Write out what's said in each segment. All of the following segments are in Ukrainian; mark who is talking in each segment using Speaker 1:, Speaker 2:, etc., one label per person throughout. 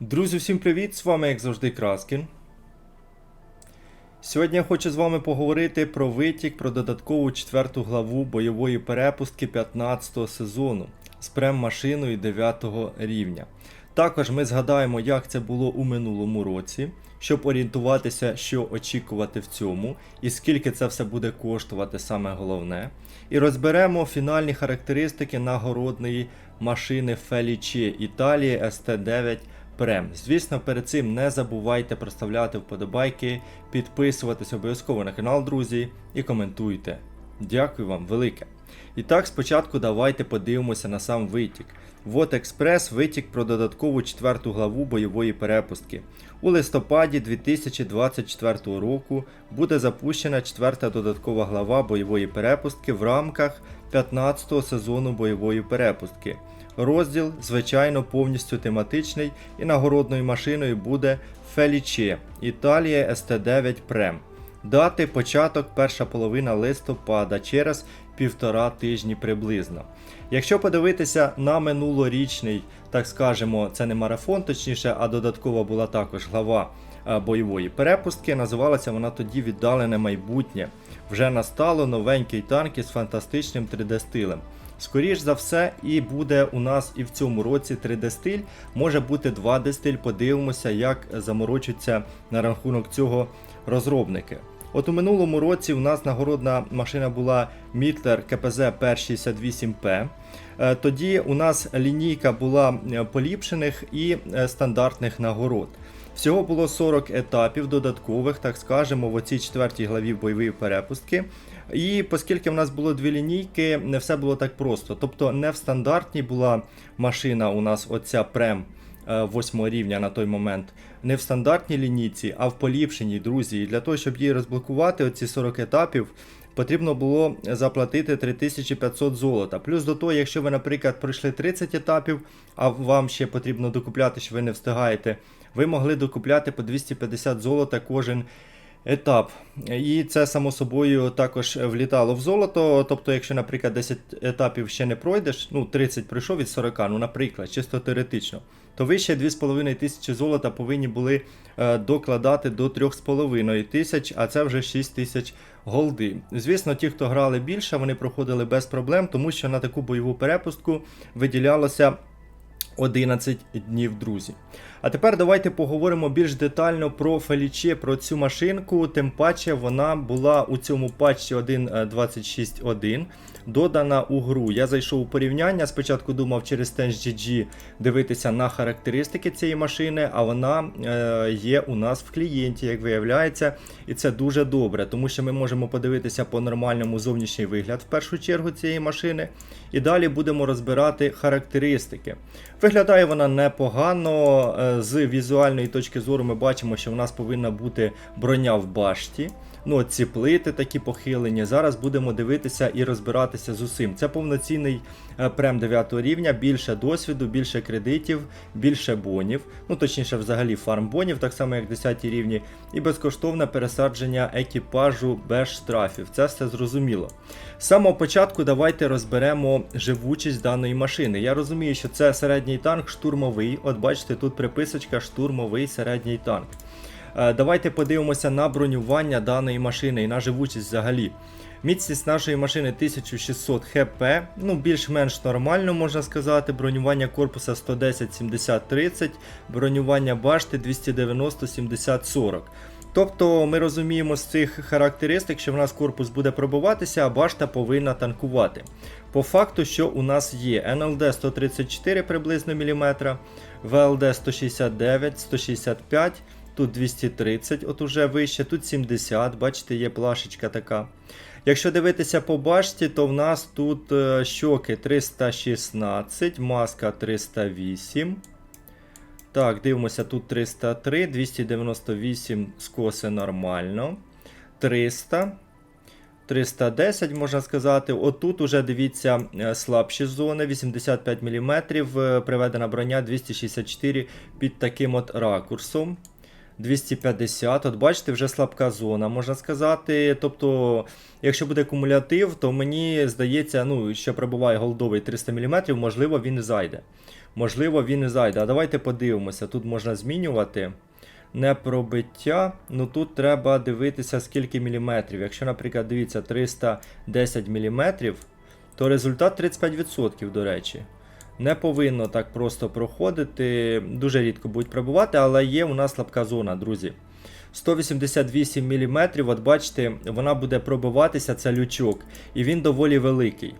Speaker 1: Друзі, всім привіт! З вами, як завжди, Краскін. Сьогодні я хочу з вами поговорити про витік, про додаткову четверту главу бойової перепустки 15 сезону з прем-машиною 9 рівня. Також ми згадаємо, як це було у минулому році, щоб орієнтуватися, що очікувати в цьому, і скільки це все буде коштувати, саме головне. І розберемо фінальні характеристики нагородної машини Felice Італії ST9 Прем. Звісно, перед цим не забувайте проставляти вподобайки, підписуватись обов'язково на канал, друзі, і коментуйте. Дякую вам велике. І так, спочатку давайте подивимося на сам витік. Вот Експрес витік про додаткову четверту главу бойової перепустки. У листопаді 2024 року буде запущена четверта додаткова глава бойової перепустки в рамках 15-го сезону бойової перепустки. Розділ, звичайно, повністю тематичний і нагородною машиною буде Felice Італія ST9 Prem. Дати початок перша половина листопада через півтора тижні приблизно. Якщо подивитися на минулорічний, так скажемо, це не марафон, точніше, а додаткова була також глава е, бойової перепустки, називалася вона тоді віддалене майбутнє. Вже настало новенький танк із фантастичним 3D-стилем. Скоріш за все, і буде у нас і в цьому році 3D-стиль, може бути 2D-стиль, подивимося, як заморочуються на рахунок цього розробники. От у минулому році у нас нагородна машина була Мітлер КПЗ Per68P. Е, Тоді у нас лінійка була е, поліпшених і е, стандартних нагород. Всього було 40 етапів додаткових, так скажемо, в оцій четвертій главі бойової перепустки. І оскільки в нас було дві лінійки, не все було так просто. Тобто не в стандартній була машина у нас оця прем 8 рівня на той момент, не в стандартній лінійці, а в поліпшеній, друзі. І для того, щоб її розблокувати, оці 40 етапів, потрібно було заплатити 3500 золота. Плюс до того, якщо ви, наприклад, пройшли 30 етапів, а вам ще потрібно докупляти, що ви не встигаєте, ви могли докупляти по 250 золота кожен етап. І це, само собою, також влітало в золото. Тобто, якщо, наприклад, 10 етапів ще не пройдеш, ну 30 пройшов від 40, ну, наприклад, чисто теоретично, то ви ще 2,5 тисячі золота повинні були е, докладати до 3,5 тисяч, а це вже 6 тисяч голди. Звісно, ті, хто грали більше, вони проходили без проблем, тому що на таку бойову перепустку виділялося 11 днів, друзі. А тепер давайте поговоримо більш детально про Феліче, про цю машинку. Тим паче вона була у цьому патчі 1.26.1 додана у гру. Я зайшов у порівняння. Спочатку думав через TenGG дивитися на характеристики цієї машини, а вона е, є у нас в клієнті, як виявляється. І це дуже добре, тому що ми можемо подивитися по нормальному зовнішній вигляд в першу чергу цієї машини. І далі будемо розбирати характеристики. Виглядає вона непогано. Е, З візуальної точки зору ми бачимо, що в нас повинна бути броня в башті. Ну, ці плити такі похилені. Зараз будемо дивитися і розбиратися з усім. Це повноцінний е, прем 9 рівня, більше досвіду, більше кредитів, більше бонів. Ну, точніше, взагалі фарм бонів, так само як 10 рівні, і безкоштовне пересадження екіпажу без штрафів. Це все зрозуміло. З самого початку давайте розберемо живучість даної машини. Я розумію, що це середній танк, штурмовий. От бачите, тут приписочка штурмовий середній танк. Е, Давайте подивимося на бронювання даної машини і на живучість взагалі. Міцність нашої машини 1600 хп, ну більш-менш нормально можна сказати. Бронювання корпуса 110-70-30, бронювання башти 290-70-40. Тобто ми розуміємо з цих характеристик, що в нас корпус буде пробиватися, а башта повинна танкувати. По факту, що у нас є НЛД 134 приблизно міліметра, ВЛД 169, 165. Тут 230, от уже вище, тут 70, бачите, є плашечка така. Якщо дивитися по башті, то в нас тут е, щоки 316, маска 308. Так, дивимося, тут 303, 298 скоси нормально. 300. 310, можна сказати. Отут уже дивіться е, слабші зони, 85 мм, приведена броня 264 під таким от ракурсом. 250. От бачите, вже слабка зона, можна сказати. Тобто, якщо буде кумулятив, то мені здається, ну, що пробуває голдовий 300 мм, можливо, він зайде. Можливо, він зайде. А давайте подивимося. Тут можна змінювати. Не пробиття. Ну тут треба дивитися, скільки міліметрів. Якщо, наприклад, дивіться, 310 міліметрів, то результат 35%, до речі. Не повинно так просто проходити. Дуже рідко будуть пробувати, але є у нас слабка зона, друзі. 188 мм, от бачите, вона буде пробиватися, це лючок, і він доволі великий.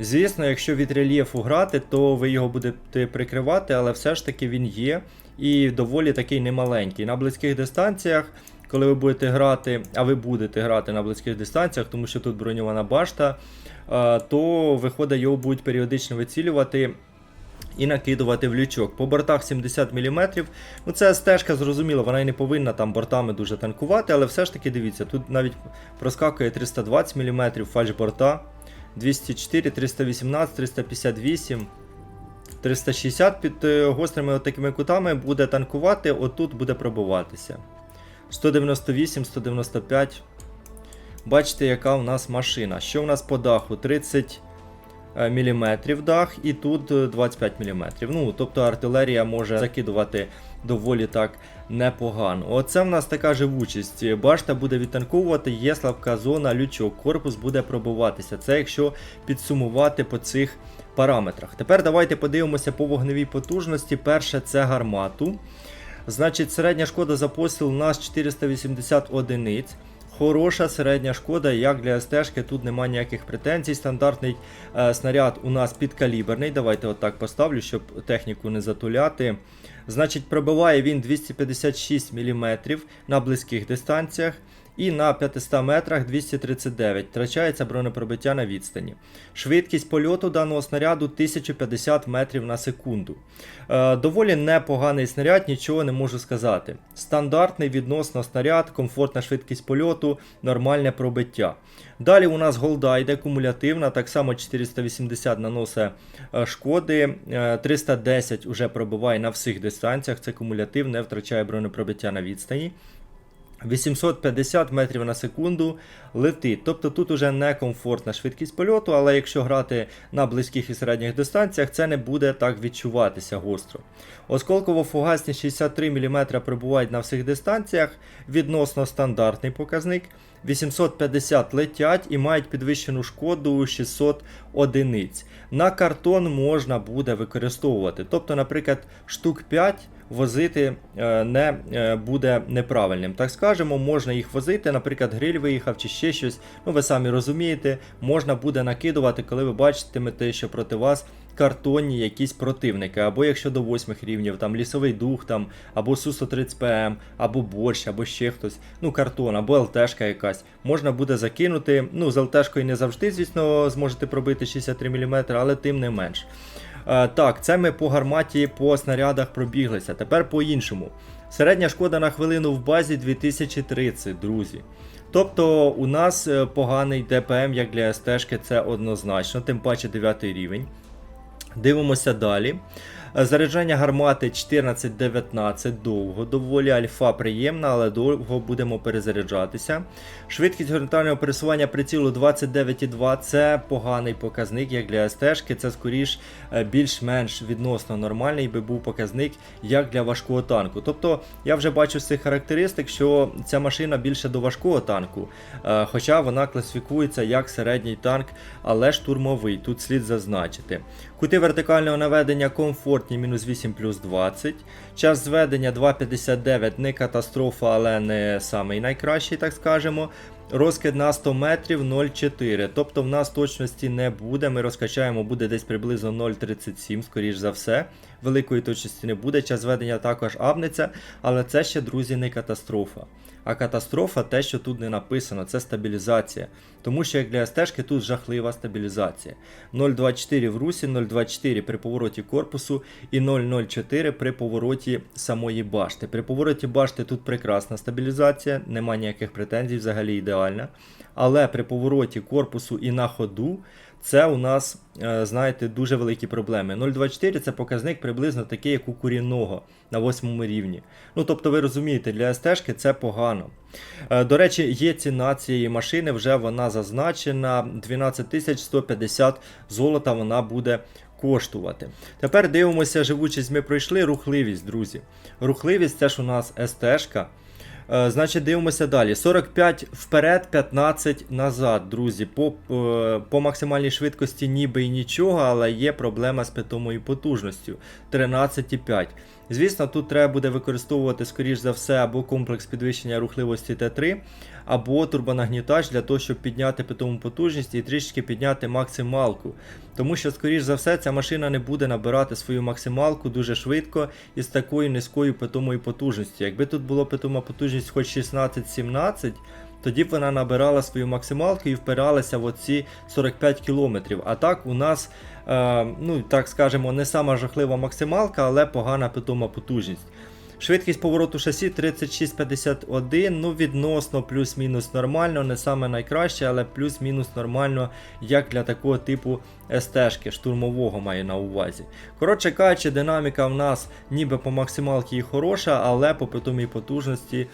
Speaker 1: Звісно, якщо від рельєфу грати, то ви його будете прикривати, але все ж таки він є і доволі такий немаленький. На близьких дистанціях, коли ви будете грати, а ви будете грати на близьких дистанціях, тому що тут броньована башта, е, то виходить, його будуть періодично вицілювати. І накидувати в лючок. По бортах 70 мм. Ну, це стежка, зрозуміло, вона і не повинна там бортами дуже танкувати, але все ж таки дивіться, тут навіть проскакує 320 мм фальш борта, 204, 318, 358. 360 під е, гострими такими кутами буде танкувати, отут буде пробиватися. 198, 195. Бачите, яка у нас машина. Що у нас по даху? 30 мм дах і тут е, 25 мм. Ну, тобто артилерія може закидувати доволі так непогано. Оце в нас така живучість. Башта буде відтанковувати, є слабка зона, лючок, корпус буде пробиватися. Це якщо підсумувати по цих параметрах. Тепер давайте подивимося по вогневій потужності. Перше це гармату. Значить, середня шкода за постріл у нас 480 одиниць. Хороша середня шкода, як для стежки, тут немає ніяких претензій. Стандартний е, снаряд у нас підкаліберний. Давайте отак поставлю, щоб техніку не затуляти. Значить, пробиває він 256 мм на близьких дистанціях. І на 500 метрах 239 втрачається бронепробиття на відстані. Швидкість польоту даного снаряду 1050 метрів на секунду. Е, доволі непоганий снаряд, нічого не можу сказати. Стандартний відносно снаряд, комфортна швидкість польоту, нормальне пробиття. Далі у нас голда йде кумулятивна, так само 480 наносить е, шкоди, е, 310 уже пробиває на всіх дистанціях. Це кумулятив, не втрачає бронепробиття на відстані. 850 метрів на секунду летить. Тобто тут уже не комфортна швидкість польоту, але якщо грати на близьких і середніх дистанціях, це не буде так відчуватися гостро. Осколково-фугасні 63 мм прибувають на всіх дистанціях, відносно стандартний показник. 850 летять і мають підвищену шкоду 600 одиниць. На картон можна буде використовувати. Тобто, наприклад, штук 5 возити е, не е, буде неправильним. Так скажемо, можна їх возити, наприклад, гриль виїхав чи ще щось. Ну, ви самі розумієте, можна буде накидувати, коли ви бачитимете, що проти вас картонні якісь противники. Або якщо до 8 рівнів, там лісовий дух, там, або Су-130ПМ, або борщ, або ще хтось, ну картон, або ЛТшка якась. Можна буде закинути. Ну, з ЛТшкою не завжди, звісно, зможете пробити 63 мм, але тим не менш. Е, так, це ми по гарматі по снарядах пробіглися. Тепер по-іншому. Середня шкода на хвилину в базі 2030, друзі. Тобто у нас е, поганий ДПМ, як для СТ, це однозначно, тим паче 9 рівень. Дивимося далі. Заряджання гармати 14-19 довго, доволі альфа приємна, але довго будемо перезаряджатися. Швидкість горизонтального пересування прицілу 29,2 це поганий показник, як для СТшки. Це скоріш е, більш-менш відносно нормальний би був показник, як для важкого танку. Тобто я вже бачу з цих характеристик, що ця машина більше до важкого танку, е, хоча вона класифікується як середній танк, але штурмовий. Тут слід зазначити. Кути вертикального наведення комфортні мінус 8 плюс 20. Час зведення 2,59 не катастрофа, але не самий найкращий, так скажемо. Розкид на 100 метрів 0,4. Тобто в нас точності не буде. Ми розкачаємо, буде десь приблизно 0,37, скоріш за все. Великої точності не буде. Час зведення також абнеться, але це ще, друзі, не катастрофа. А катастрофа те, що тут не написано, це стабілізація. Тому що як для стежки тут жахлива стабілізація. 0,24 в русі, 0,24 при повороті корпусу і 0,04 при повороті самої башти. При повороті башти тут прекрасна стабілізація, немає ніяких претензій, взагалі ідеальна. Але при повороті корпусу і на ходу це у нас, е, знаєте, дуже великі проблеми. 0,24 це показник приблизно такий, як у курінного на восьмому рівні. Ну, тобто, ви розумієте, для СТ це погано. Е, До речі, є ціна цієї машини, вже вона зазначена. 12 150 золота вона буде коштувати. Тепер дивимося, живучість ми пройшли. Рухливість, друзі. Рухливість це ж у нас СТ-шка. Е, Значить, дивимося далі. 45 вперед, 15 назад, друзі. По, е, по максимальній швидкості ніби і нічого, але є проблема з питомою потужністю 13,5. Звісно, тут треба буде використовувати, скоріш за все, або комплекс підвищення рухливості Т3, або турбонагнітач для того, щоб підняти питому потужність і трішки підняти максималку. Тому що, скоріш за все, ця машина не буде набирати свою максималку дуже швидко і з такою низькою питомою потужністю. Якби тут було питома потужність хоч 16-17, тоді б вона набирала свою максималку і впиралася в оці 45 км. А так у нас, е, ну так скажемо, не сама жахлива максималка, але погана питома потужність. Швидкість повороту шасі 36-51, ну відносно плюс-мінус нормально, не саме найкраще, але плюс-мінус нормально, як для такого типу СТ-шки, штурмового маю на увазі. Коротше кажучи, динаміка в нас ніби по максималці і хороша, але по питомій потужності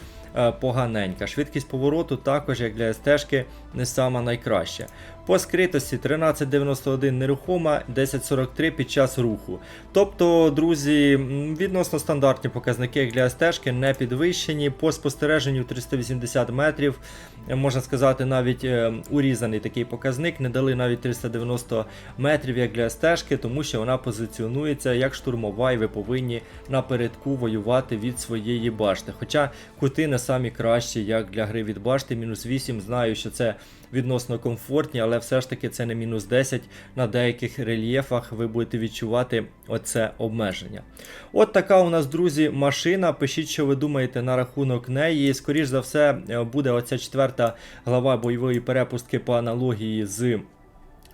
Speaker 1: поганенька. Швидкість повороту також, як для СТ-шки, не сама найкраща. По скритості 1391 нерухома, 1043 під час руху. Тобто, друзі, відносно стандартні показники як для СТ-шки не підвищені. По спостереженню 380 метрів, е, можна сказати, навіть е, урізаний такий показник. Не дали навіть 390 метрів як для СТ-шки, тому що вона позиціонується як штурмова, і ви повинні напередку воювати від своєї башти. Хоча кути не самі кращі, як для гри від башти. Мінус 8, знаю, що це відносно комфортні, але все ж таки це не мінус 10. На деяких рельєфах ви будете відчувати оце обмеження. От така у нас, друзі, машина. Пишіть, що ви думаєте на рахунок неї. Скоріш за все, е, буде оця четверта глава бойової перепустки по аналогії з.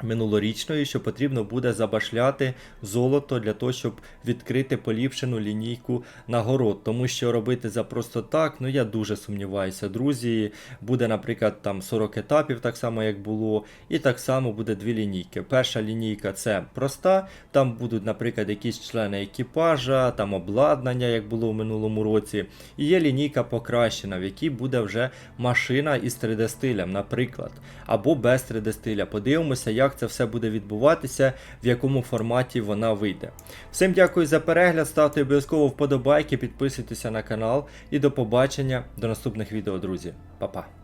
Speaker 1: Минулорічної, що потрібно буде забашляти золото для того, щоб відкрити поліпшену лінійку нагород. Тому що робити за просто так, ну я дуже сумніваюся, друзі. Буде, наприклад, там 40 етапів, так само як було, і так само буде дві лінійки. Перша лінійка це проста, там будуть, наприклад, якісь члени екіпажа, там обладнання, як було в минулому році. І є лінійка покращена, в якій буде вже машина із 3D-стилем, наприклад, або без 3D-стиля. Подивимося, як це все буде відбуватися, в якому форматі вона вийде. Всім дякую за перегляд, ставте обов'язково вподобайки, підписуйтеся на канал і до побачення до наступних відео, друзі. Па-па.